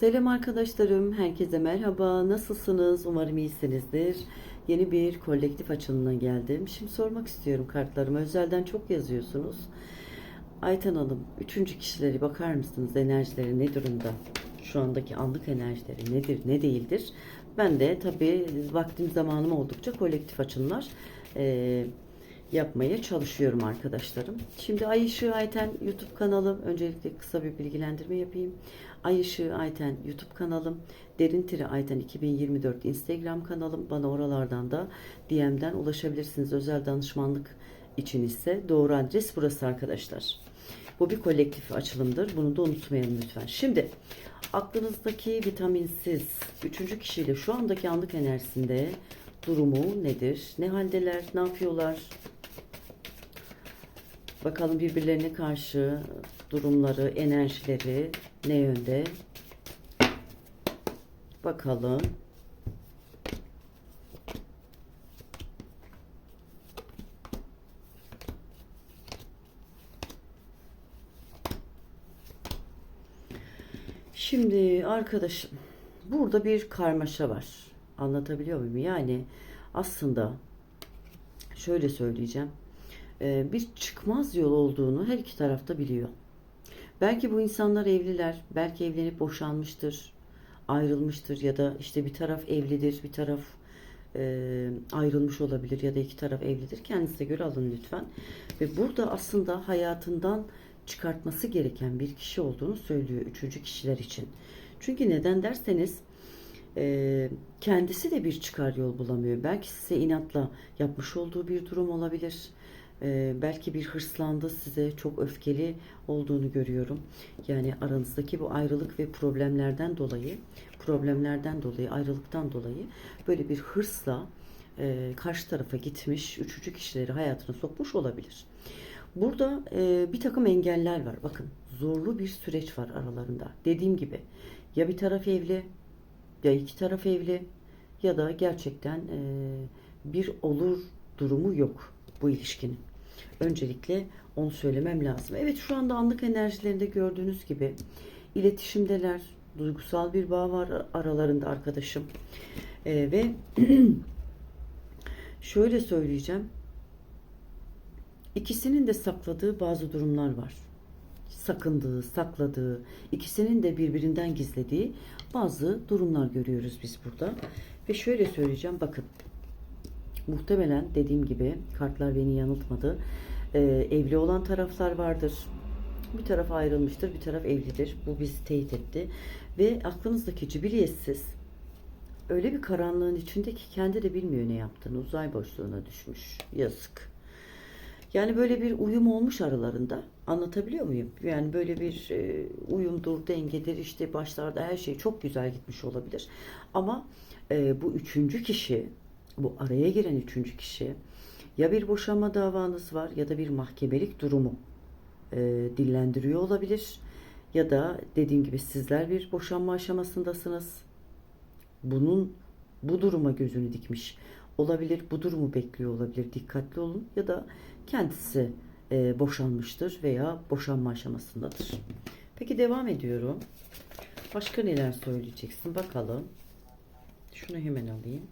Selam arkadaşlarım, herkese merhaba. Nasılsınız? Umarım iyisinizdir. Yeni bir kolektif açılımına geldim. Şimdi sormak istiyorum kartlarıma. Özelden çok yazıyorsunuz. Ayten Hanım, üçüncü kişileri bakar mısınız? Enerjileri ne durumda? Şu andaki anlık enerjileri nedir, ne değildir? Ben de tabii vaktim zamanım oldukça kolektif açılımlar eee, yapmaya çalışıyorum arkadaşlarım. Şimdi Ay Işığı Ayten YouTube kanalım. Öncelikle kısa bir bilgilendirme yapayım. Ay Işığı Ayten YouTube kanalım. Derin Tiri Ayten 2024 Instagram kanalım. Bana oralardan da DM'den ulaşabilirsiniz. Özel danışmanlık için ise doğru adres burası arkadaşlar. Bu bir kolektif açılımdır. Bunu da unutmayalım lütfen. Şimdi aklınızdaki vitaminsiz üçüncü kişiyle şu andaki anlık enerjisinde durumu nedir? Ne haldeler? Ne yapıyorlar? Bakalım birbirlerine karşı durumları, enerjileri ne yönde? Bakalım. Şimdi arkadaşım burada bir karmaşa var. Anlatabiliyor muyum? Yani aslında şöyle söyleyeceğim. Ee, bir çıkmaz yol olduğunu her iki tarafta biliyor. Belki bu insanlar evliler, belki evlenip boşanmıştır, ayrılmıştır ya da işte bir taraf evlidir, bir taraf e, ayrılmış olabilir ya da iki taraf evlidir. Kendinize göre alın lütfen. Ve burada aslında hayatından çıkartması gereken bir kişi olduğunu söylüyor üçüncü kişiler için. Çünkü neden derseniz e, kendisi de bir çıkar yol bulamıyor. Belki size inatla yapmış olduğu bir durum olabilir. E, belki bir hırslandı size çok öfkeli olduğunu görüyorum. Yani aranızdaki bu ayrılık ve problemlerden dolayı problemlerden dolayı ayrılıktan dolayı böyle bir hırsla e, karşı tarafa gitmiş üçüncü kişileri hayatına sokmuş olabilir. Burada e, bir takım engeller var. Bakın zorlu bir süreç var aralarında. Dediğim gibi ya bir taraf evli ya iki taraf evli ya da gerçekten e, bir olur durumu yok bu ilişkinin. Öncelikle onu söylemem lazım. Evet şu anda anlık enerjilerinde gördüğünüz gibi iletişimdeler. Duygusal bir bağ var aralarında arkadaşım. E, ve şöyle söyleyeceğim. İkisinin de sakladığı bazı durumlar var. Sakındığı, sakladığı, ikisinin de birbirinden gizlediği bazı durumlar görüyoruz biz burada. Ve şöyle söyleyeceğim bakın. Muhtemelen dediğim gibi kartlar beni yanıltmadı. Ee, evli olan taraflar vardır. Bir taraf ayrılmıştır, bir taraf evlidir. Bu bizi teyit etti. Ve aklınızdaki cibiliyetsiz öyle bir karanlığın içinde ki kendi de bilmiyor ne yaptığını. Uzay boşluğuna düşmüş. Yazık. Yani böyle bir uyum olmuş aralarında. Anlatabiliyor muyum? Yani böyle bir e, uyumdur, dengedir. işte başlarda her şey çok güzel gitmiş olabilir. Ama e, bu üçüncü kişi, bu araya giren üçüncü kişi ya bir boşanma davanız var ya da bir mahkemelik durumu e, dillendiriyor olabilir. Ya da dediğim gibi sizler bir boşanma aşamasındasınız. Bunun bu duruma gözünü dikmiş olabilir. Bu durumu bekliyor olabilir. Dikkatli olun. Ya da kendisi e, boşanmıştır veya boşanma aşamasındadır. Peki devam ediyorum. Başka neler söyleyeceksin bakalım. Şunu hemen alayım.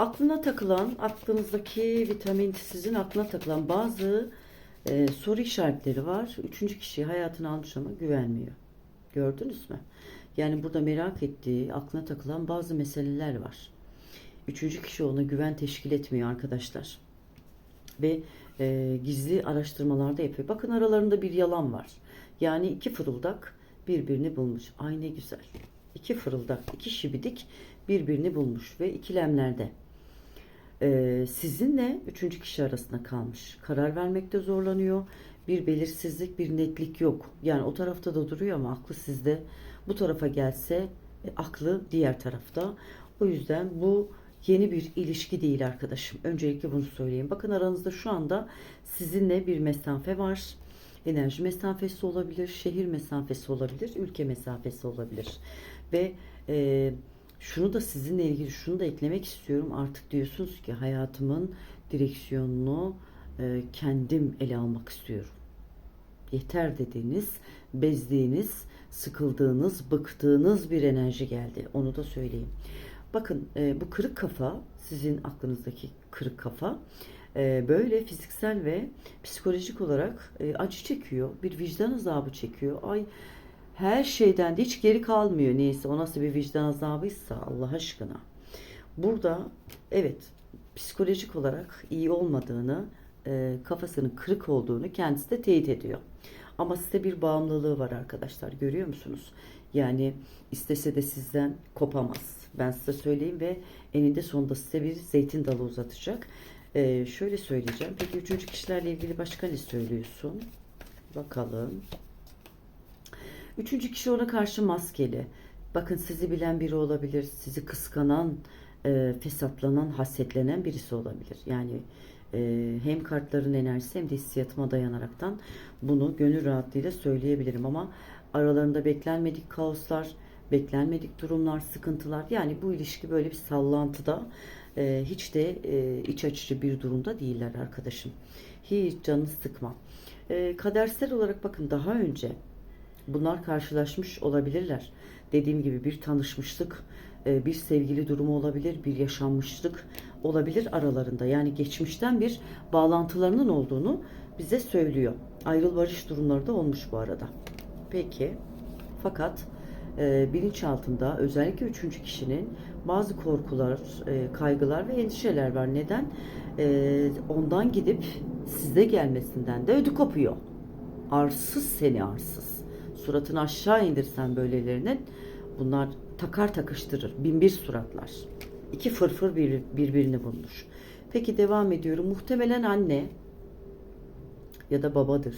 Aklına takılan, aklınızdaki vitamin sizin aklına takılan bazı e, soru işaretleri var. Üçüncü kişi hayatını almış ama güvenmiyor. Gördünüz mü? Yani burada merak ettiği, aklına takılan bazı meseleler var. Üçüncü kişi ona güven teşkil etmiyor arkadaşlar. Ve e, gizli araştırmalarda yapıyor. Bakın aralarında bir yalan var. Yani iki fırıldak birbirini bulmuş. Ay ne güzel. İki fırıldak, iki şibidik birbirini bulmuş ve ikilemlerde. E, sizinle üçüncü kişi arasında kalmış. Karar vermekte zorlanıyor. Bir belirsizlik, bir netlik yok. Yani o tarafta da duruyor ama aklı sizde. Bu tarafa gelse e, aklı diğer tarafta. O yüzden bu yeni bir ilişki değil arkadaşım. Öncelikle bunu söyleyeyim. Bakın aranızda şu anda sizinle bir mesafe var. Enerji mesafesi olabilir, şehir mesafesi olabilir, ülke mesafesi olabilir. Ve e, şunu da sizinle ilgili şunu da eklemek istiyorum. Artık diyorsunuz ki hayatımın direksiyonunu e, kendim ele almak istiyorum. yeter dediğiniz, bezdiğiniz, sıkıldığınız, bıktığınız bir enerji geldi. Onu da söyleyeyim. Bakın e, bu kırık kafa, sizin aklınızdaki kırık kafa e, böyle fiziksel ve psikolojik olarak e, acı çekiyor. Bir vicdan azabı çekiyor. Ay her şeyden de hiç geri kalmıyor neyse o nasıl bir vicdan azabıysa Allah aşkına. Burada evet psikolojik olarak iyi olmadığını, e, kafasının kırık olduğunu kendisi de teyit ediyor. Ama size bir bağımlılığı var arkadaşlar görüyor musunuz? Yani istese de sizden kopamaz. Ben size söyleyeyim ve eninde sonunda size bir zeytin dalı uzatacak. E, şöyle söyleyeceğim. Peki üçüncü kişilerle ilgili başka ne söylüyorsun? Bakalım. Üçüncü kişi ona karşı maskeli. Bakın sizi bilen biri olabilir. Sizi kıskanan, e, fesatlanan, hasetlenen birisi olabilir. Yani e, hem kartların enerjisi hem de hissiyatıma dayanaraktan bunu gönül rahatlığıyla söyleyebilirim. Ama aralarında beklenmedik kaoslar, beklenmedik durumlar, sıkıntılar. Yani bu ilişki böyle bir sallantıda e, hiç de e, iç açıcı bir durumda değiller arkadaşım. Hiç canını sıkma. E, kadersel olarak bakın daha önce bunlar karşılaşmış olabilirler. Dediğim gibi bir tanışmışlık, e, bir sevgili durumu olabilir, bir yaşanmışlık olabilir aralarında. Yani geçmişten bir bağlantılarının olduğunu bize söylüyor. Ayrıl barış durumları da olmuş bu arada. Peki. Fakat e, bilinçaltında özellikle üçüncü kişinin bazı korkular, e, kaygılar ve endişeler var. Neden? E, ondan gidip size gelmesinden de ödü kopuyor. Arsız seni arsız. Suratını aşağı indirsen böylelerinin bunlar takar takıştırır. Bin bir suratlar. İki fırfır bir, birbirini bulmuş. Peki devam ediyorum. Muhtemelen anne ya da babadır.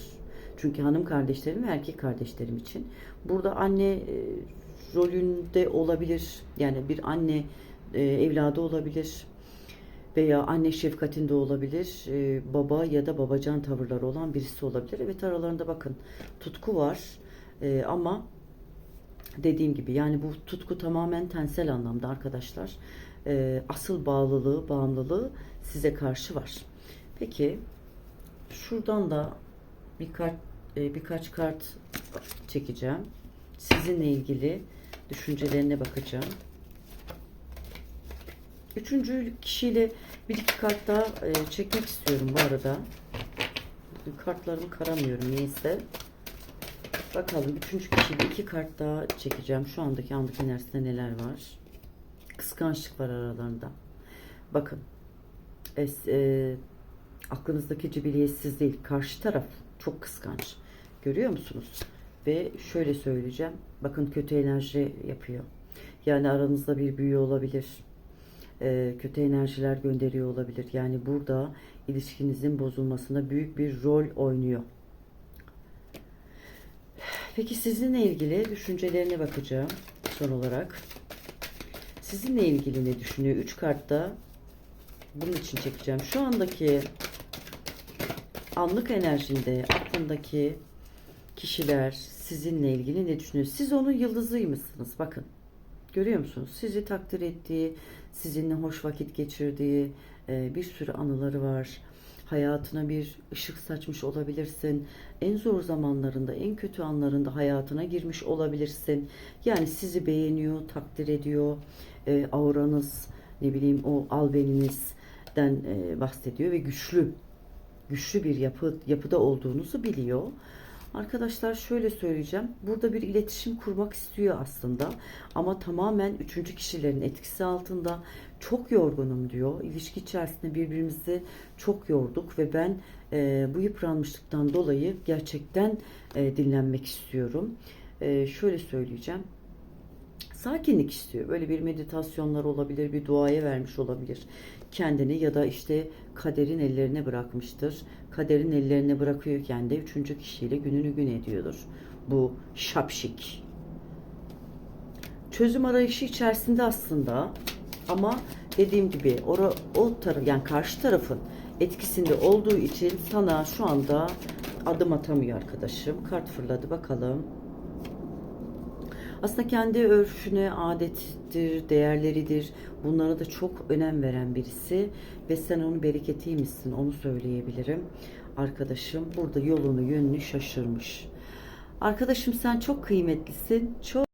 Çünkü hanım kardeşlerim ve erkek kardeşlerim için. Burada anne e, rolünde olabilir. Yani bir anne e, evladı olabilir. Veya anne şefkatinde olabilir. E, baba ya da babacan tavırları olan birisi olabilir. Evet aralarında bakın tutku var. E, ama dediğim gibi yani bu tutku tamamen tensel anlamda arkadaşlar. E, asıl bağlılığı, bağımlılığı size karşı var. Peki şuradan da birkaç e, birkaç kart çekeceğim. Sizinle ilgili düşüncelerine bakacağım. Üçüncü kişiyle bir iki kart daha e, çekmek istiyorum bu arada. Kartlarımı karamıyorum neyse. Bakalım üçüncü kişiyle iki kart daha çekeceğim. Şu andaki andaki enerjisinde neler var? Kıskançlık var aralarında. Bakın. Es, e, aklınızdaki cibiliyetsiz değil. Karşı taraf çok kıskanç. Görüyor musunuz? Ve şöyle söyleyeceğim. Bakın kötü enerji yapıyor. Yani aranızda bir büyü olabilir. E, kötü enerjiler gönderiyor olabilir. Yani burada ilişkinizin bozulmasında büyük bir rol oynuyor. Peki sizinle ilgili düşüncelerine bakacağım son olarak. Sizinle ilgili ne düşünüyor? Üç kartta bunun için çekeceğim. Şu andaki anlık enerjinde aklındaki kişiler sizinle ilgili ne düşünüyor? Siz onun yıldızıymışsınız. Bakın. Görüyor musunuz? Sizi takdir ettiği, sizinle hoş vakit geçirdiği e, bir sürü anıları var. Hayatına bir ışık saçmış olabilirsin. En zor zamanlarında, en kötü anlarında hayatına girmiş olabilirsin. Yani sizi beğeniyor, takdir ediyor. E, auranız, ne bileyim o albeninizden e, bahsediyor ve güçlü güçlü bir yapı yapıda olduğunuzu biliyor. Arkadaşlar şöyle söyleyeceğim. Burada bir iletişim kurmak istiyor aslında. Ama tamamen üçüncü kişilerin etkisi altında. Çok yorgunum diyor. İlişki içerisinde birbirimizi çok yorduk ve ben e, bu yıpranmışlıktan dolayı gerçekten e, dinlenmek istiyorum. E, şöyle söyleyeceğim sakinlik istiyor. Böyle bir meditasyonlar olabilir, bir duaya vermiş olabilir kendini ya da işte kaderin ellerine bırakmıştır. Kaderin ellerine bırakıyorken de üçüncü kişiyle gününü gün ediyordur. Bu şapşik. Çözüm arayışı içerisinde aslında ama dediğim gibi o, o taraf yani karşı tarafın etkisinde olduğu için sana şu anda adım atamıyor arkadaşım. Kart fırladı bakalım. Aslında kendi örfüne, adettir, değerleridir. Bunlara da çok önem veren birisi. Ve sen onun bereketiymişsin onu söyleyebilirim. Arkadaşım burada yolunu yönünü şaşırmış. Arkadaşım sen çok kıymetlisin. Çok